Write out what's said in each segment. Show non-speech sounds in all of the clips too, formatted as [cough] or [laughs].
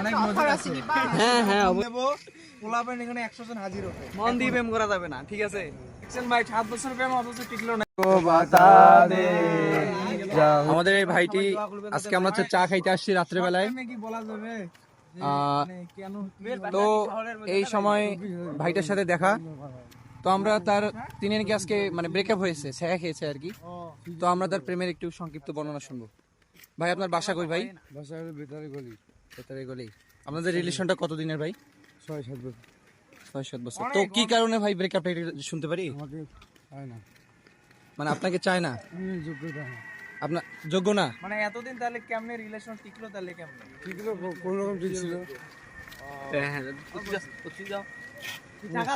অনেক নজির আছে। হ্যাঁ হ্যাঁ নেব। পোলাপেন এখানে একশো জন হাজির হবে। মন দিয়ে প্রেম করা যাবে না ঠিক আছে? দেখছেন ভাই সাত বছর প্রেম অথচ টিকলো না। আমাদের এই ভাইটি আজকে আমরা চা খাইতে আসছি রাত্রেবেলায়। প্রেমে কি বলা যাবে? যে আহ, মানে কেন তো এই সময় ভাইটার সাথে দেখা। তো আমরা তার তিনি নাকি আজকে মানে ব্রেকআপ হয়েছে ছেঁকা খেয়েছে আর কি। তো আমরা তার প্রেমের একটু সংক্ষিপ্ত বর্ণনা শুনব। ভাই আপনার বাসা কই ভাই? বাসার ভিতরে আপনাদের রিলেশনটা কতদিনের ভাই? ছয় সাত বছর। ছয় সাত বছর। তো কি কারণে ভাই ব্রেকআপ শুনতে পারি? আমাকে হয় না। মানে আপনাকে চায় না? যোগ্যতা আপনার যোগ্য না? মানে এতদিন তাহলে কেমনে রিলেশন টিকলো তাহলে কেমনে? ঠিক ছিল। কোন রকম ঠিক ছিল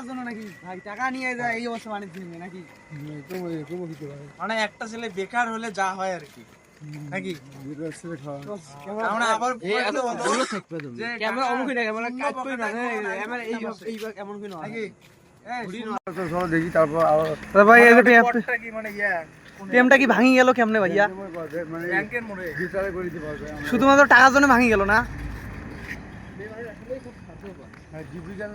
জন্য নাকি? ভাই টাকা নিয়ে যায় এই অবস্থা মানে দিনে নাকি? এরকম এরকম হতে পারে। মানে একটা ছেলে বেকার হলে যা হয় আর কি। নাকি? যেটা ছেলে খাওয়া আমরা আবার ক্যামেরা অমুখী না ক্যামেরা কাজ করি না, এই এমন কি নাকি? এই, তো সব দেখি তারপর ভাই এই যে কি মানে ইয়া কোন? কি ভাঙি গেল কেমনে ভাইয়া? মানে শুধুমাত্র টাকার জন্য ভাঙি গেল না? হ্যাঁ,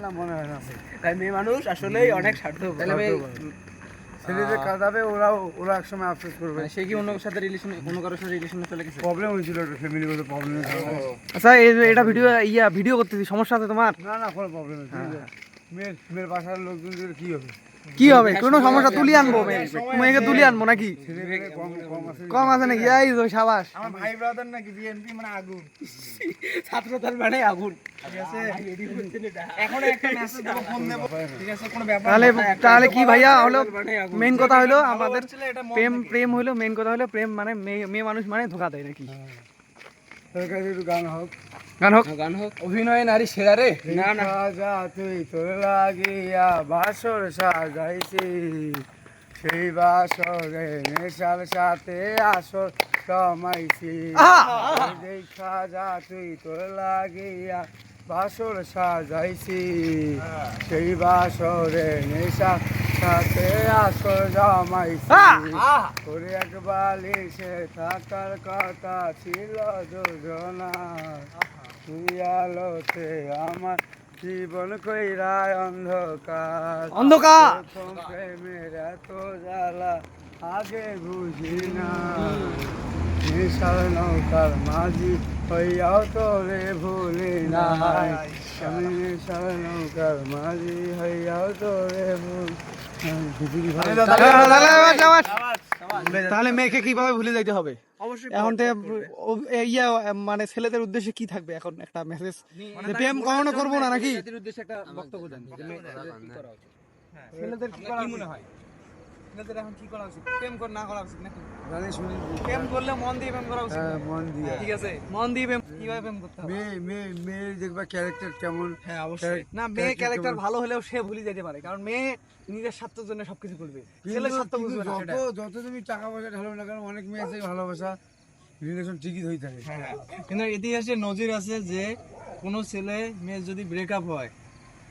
না মনে হয় না। তাই মেয়ে মানুষ আসলেই অনেক স্বার্থ ভাই ছেলেদের কাঁদাবে ওরাও ওরা একসময় আফসোস করবে। মানে সে কি অন্য সাথে রিলেশন অন্য কারোর সাথে রিলেশনে চলে গেছে? প্রবলেম হয়েছিল ফ্যামিলিগত প্রবলেম আচ্ছা এটা ভিডিও ইয়া ভিডিও করতেছি সমস্যা আছে তোমার? না না কোনো প্রবলেম নেই মেয়ের বাসার কি হবে? কি হবে? কোনো সমস্যা তুলি আনব মেয়েকে তুলি আনব নাকি? কম আছে নাকি? এই তো সাবাস। আমার ভাই ব্রাদার নাকি বিএনপি মানে আগুন। ছাত্রতার মানে আগুন। তাহলে কি ভাইয়া হলো মেইন কথা হলো আমাদের মন প্রেম প্রেম হলো মেইন কথা হলো প্রেম মানে মেয়ে মেয়ে মানুষ মানে ধোকা দেয় নাকি? তোর কাছে একটু গান হোক। গান হোক। গান হোক। অভিনয় নারী সেরা রে। না না। রাজা তুই তোর লাগিয়া বাসর সাজাইছি। সেই বাসরে নেশার সাথে আসর কমাইছি দেখা যা তুই তোর লাগিয়া বাসর সাজাইছি। সেই বাসরে নেশার সাথে আসর জমাইছি তোর এক বালিশে থাকার কথা ছিল যোজনার তুই আলোতে আমার জীবন কইরায় অন্ধকার। অন্ধকার! প্রথম প্রেমের এত জ্বালা আগে বুঝি না। নেশার নৌকার মাঝি হইয়াও তোরে ভুলি নাই। আমি নেশার নৌকার মাঝি হইয়াও তোরে ভুল তাহলে মেয়েকে কীভাবে ভুলে যাইতে হবে? এখন ইয়া মানে ছেলেদের উদ্দেশ্যে কি থাকবে এখন একটা মেসেজ প্রেম কখনো করব না নাকি? উদ্দেশ্যে একটা বক্তব্য দেন ছেলেদের কি মনে হয়? ছেলেদের এখন কি করা উচিত? প্রেম কর না করা উচিত নাকি? জানি শুনি প্রেম করলে মন দিয়ে প্রেম করা উচিত। হ্যাঁ, মন দিয়ে। ঠিক আছে? মন দিয়ে প্রেম কীভাবে প্রেম করতে হবে? মেয়ে মেয়ে মেয়ে দেখবা ক্যারেক্টার কেমন। হ্যাঁ অবশ্যই। না মেয়ে ক্যারেক্টার ভালো হলেও সে ভুলে যেতে পারে। কারণ মেয়ে নিজের স্বার্থের জন্য সবকিছু করবে। ছেলে স্বার্থ বুঝবে না যত তুমি টাকা পয়সা ঢালো না কারণ অনেক মেয়ে আছে ভালোবাসা রিলেশন ঠিকই হয়ে থাকে। হ্যাঁ, কিন্তু ইতিহাসে নজির আছে যে কোনো ছেলে মেয়ে যদি ব্রেকআপ হয়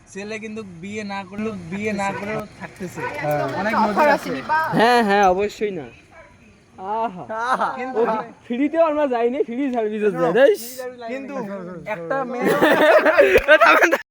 ছেলে কিন্তু বিয়ে না করলেও বিয়ে না করেও থাকতেছে। অনেক মজা আছে। হ্যাঁ হ্যাঁ অবশ্যই না। কিন্তু ফ্রিতেও আমরা যাইনি ফ্রি সার্ভিসে যাই কিন্তু একটা মেয়ে [laughs]